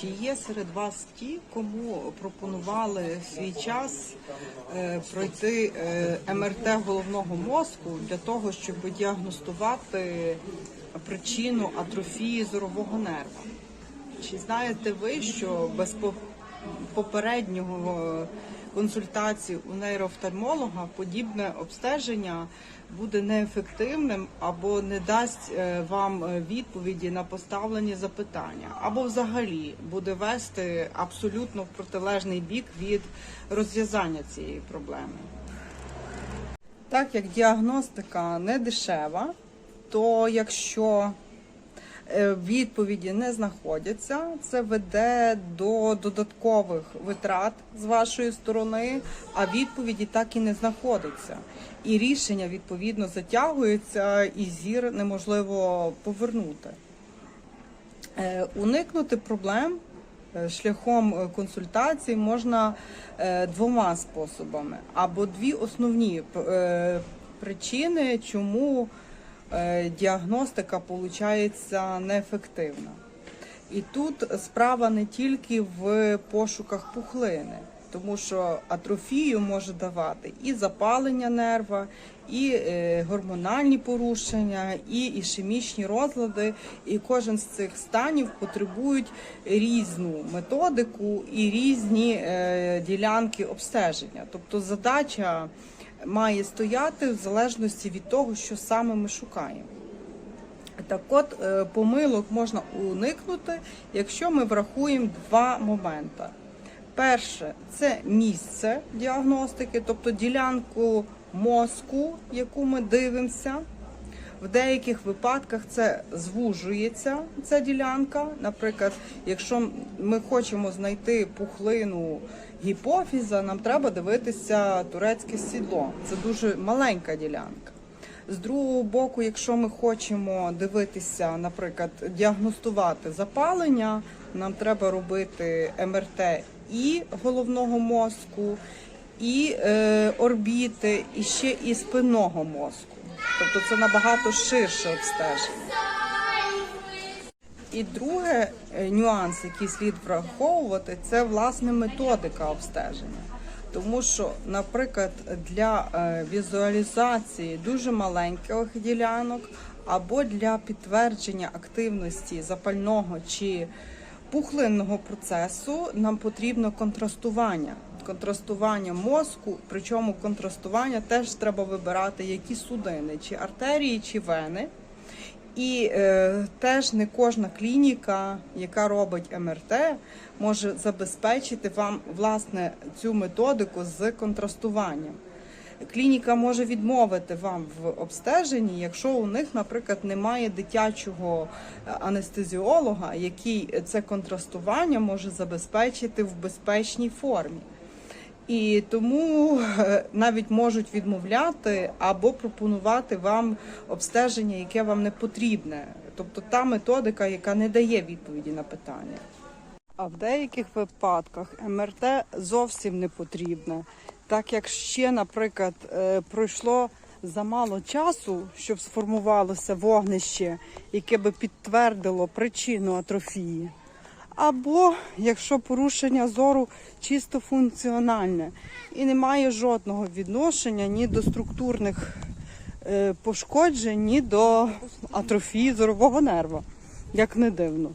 Чи є серед вас ті, кому пропонували свій час е, пройти е, МРТ головного мозку для того, щоб діагностувати причину атрофії зорового нерва? Чи знаєте ви, що без попереднього консультації у нейроофтальмолога подібне обстеження буде неефективним або не дасть е, вам е, відповіді на поставлені запитання, або взагалі буде вести абсолютно в протилежний бік від розв'язання цієї проблеми? Так як діагностика не дешева, то якщо відповіді не знаходяться, це веде до додаткових витрат з вашої сторони, а відповіді так і не знаходиться. І рішення відповідно затягується, і зір неможливо повернути. Е, Уникнути проблем е, шляхом е, консультацій можна е, двома способами, або дві основні е, причини, чому е, діагностика виходить неефективна. І тут справа не тільки в пошуках пухлини, тому що атрофію може давати і запалення нерва, і е, гормональні порушення, і ішемічні розлади. І кожен з цих станів потребують різну методику і різні е, ділянки обстеження. Тобто задача має стояти в залежності від того, що саме ми шукаємо. Так от, е, помилок можна уникнути, якщо ми врахуємо два моменти. Перше це місце діагностики, тобто ділянку мозку, яку ми дивимося. В деяких випадках це звужується ця ділянка. Наприклад, якщо ми хочемо знайти пухлину гіпофіза, нам треба дивитися турецьке сідло. Це дуже маленька ділянка. З другого боку, якщо ми хочемо дивитися, наприклад, діагностувати запалення, нам треба робити МРТ і головного мозку, і е, орбіти, і ще і спинного мозку. Тобто це набагато ширше обстеження. І друге е, нюанс, який слід враховувати, це власне методика обстеження. Тому що, наприклад, для е, візуалізації дуже маленьких ділянок або для підтвердження активності запального чи пухлинного процесу нам потрібно контрастування. Контрастування мозку, причому контрастування теж треба вибирати які судини, чи артерії, чи вени. І е, теж не кожна клініка, яка робить МРТ, може забезпечити вам власне цю методику з контрастуванням. Клініка може відмовити вам в обстеженні, якщо у них, наприклад, немає дитячого е, анестезіолога, який це контрастування може забезпечити в безпечній формі. І тому е, навіть можуть відмовляти або пропонувати вам обстеження, яке вам не потрібне. Тобто та методика, яка не дає відповіді на питання. А в деяких випадках МРТ зовсім не потрібне, так як ще, наприклад, е, пройшло замало часу, щоб сформувалося вогнище, яке би підтвердило причину атрофії. Або якщо порушення зору чисто функціональне і не має жодного відношення ні до структурних е, пошкоджень, ні до атрофії зорового нерва, як не дивно.